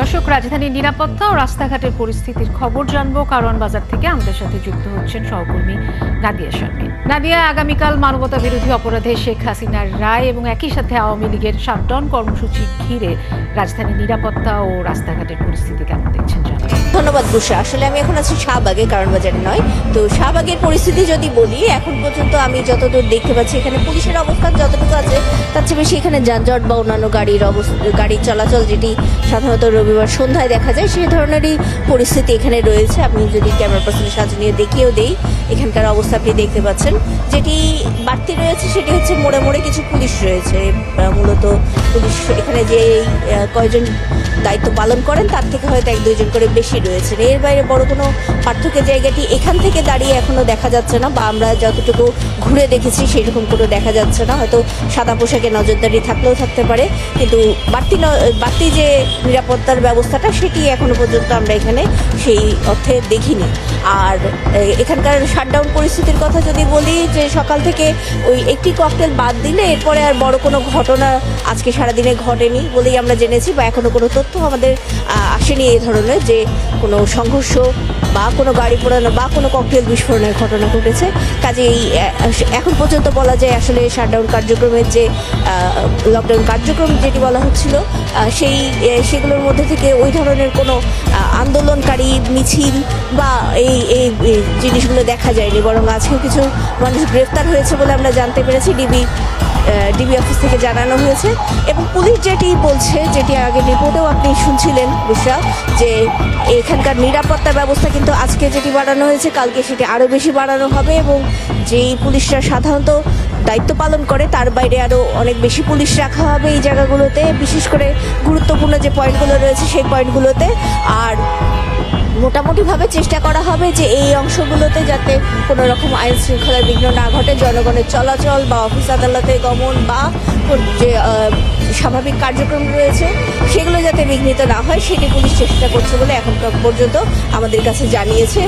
দর্শক, রাজধানীর নিরাপত্তা ও রাস্তাঘাটের পরিস্থিতির খবর জানব। কারণ বাজার থেকে আমাদের সাথে যুক্ত হচ্ছেন সহকর্মী নাদিয়া শারমিন নাদিয়া, আগামীকাল মানবতা বিরোধী অপরাধে শেখ হাসিনার রায় এবং একই সাথে আওয়ামী লীগের শাটডাউন কর্মসূচি ঘিরে রাজধানীর নিরাপত্তা ও রাস্তাঘাটের পরিস্থিতি কেমন দেখছেন জানান ধন্যবাদ, বুসা। আসলে আমি এখন আছি শাহবাগে, কারণ বাজারে নয়। তো শাহবাগের পরিস্থিতি যদি বলি, এখন পর্যন্ত আমি যতদূর দেখতে পাচ্ছি, এখানে পুলিশের অবস্থান যতটুকু আছে, তার চেয়ে বেশি এখানে যানজট বা অন্যান্য গাড়ির অবস্থা, গাড়ির চলাচল যেটি সাধারণত রবিবার সন্ধ্যায় দেখা যায় সেই ধরনেরই পরিস্থিতি এখানে রয়েছে। আপনি যদি ক্যামেরা পার্সনের সাহায্য নিয়ে দেখিয়েও দেই, এখানকার অবস্থা আপনি দেখতে পাচ্ছেন। যেটি বাড়তি রয়েছে, সেটি হচ্ছে মোড়ে মোড়ে কিছু পুলিশ রয়েছে। মূলত পুলিশ, এখানে যে কয়জন দায়িত্ব পালন করেন, তার থেকে হয়তো এক দুইজন করে বেশি রয়েছেন। এর বাইরে বড় কোনো পার্থক্যের জায়গাটি এখান থেকে দাঁড়িয়ে এখনও দেখা যাচ্ছে না বা আমরা যতটুকু ঘুরে দেখেছি সেরকম কোনো দেখা যাচ্ছে না। হয়তো সাদা পোশাকে নজরদারি থাকলেও থাকতে পারে, কিন্তু বাড়তি বাড়তি যে নিরাপত্তার ব্যবস্থাটা সেটি এখনও পর্যন্ত আমরা এখানে সেই অর্থে দেখিনি। আর এখানকার শাটডাউন পরিস্থিতির কথা যদি বলি, যে সকাল থেকে ওই একটি ককটেল বাদ দিলে এরপরে আর বড় কোনো ঘটনা আজকে সারাদিনে ঘটেনি বলেই আমরা জেনেছি বা এখনও কোনো তথ্য আমাদের আসেনি এই ধরনের যে কোনো সংঘর্ষ বা কোনো গাড়ি পোড়ানো বা কোনো ককটেল বিস্ফোরণের ঘটনা ঘটেছে। কাজে এই এখন পর্যন্ত বলা যায় আসলে শাটডাউন কার্যক্রমের যে লকডাউন কার্যক্রম যেটি বলা হচ্ছিল সেই সেগুলোর মধ্যে থেকে ওই ধরনের কোনো আন্দোলনকারী মিছিল বা এই এই জিনিসগুলো দেখা যায়নি, বরং আজকেও কিছু মানুষ গ্রেফতার হয়েছে বলে আমরা জানতে পেরেছি, ডিবি ডিবি অফিস থেকে জানানো হয়েছে। এবং পুলিশ যেটি বলছে, যেটি আগে রিপোর্টেও আপনি শুনছিলেন বুসরা যে এখানকার নিরাপত্তা ব্যবস্থা কিন্তু আজকে যেটি বাড়ানো হয়েছে, কালকে সেটি আরও বেশি বাড়ানো হবে এবং যেই পুলিশরা সাধারণত দায়িত্ব পালন করে, তার বাইরে আরও অনেক বেশি পুলিশ রাখা হবে এই জায়গাগুলোতে, বিশেষ করে গুরুত্বপূর্ণ যে পয়েন্টগুলো রয়েছে সেই পয়েন্টগুলোতে। আর মোটামুটিভাবে চেষ্টা করা হবে যে এই অংশগুলোতে যাতে কোনো রকম আইন শৃঙ্খলার বিঘ্ন না ঘটে, জনগণের চলাচল বা অফিস আদালতে গমন বা যে স্বাভাবিক কার্যক্রম রয়েছে, সেগুলো যাতে বিঘ্নিত না হয়, সেটি পুলিশ চেষ্টা করছে বলে এখন পর্যন্ত আমাদের কাছে জানিয়েছে।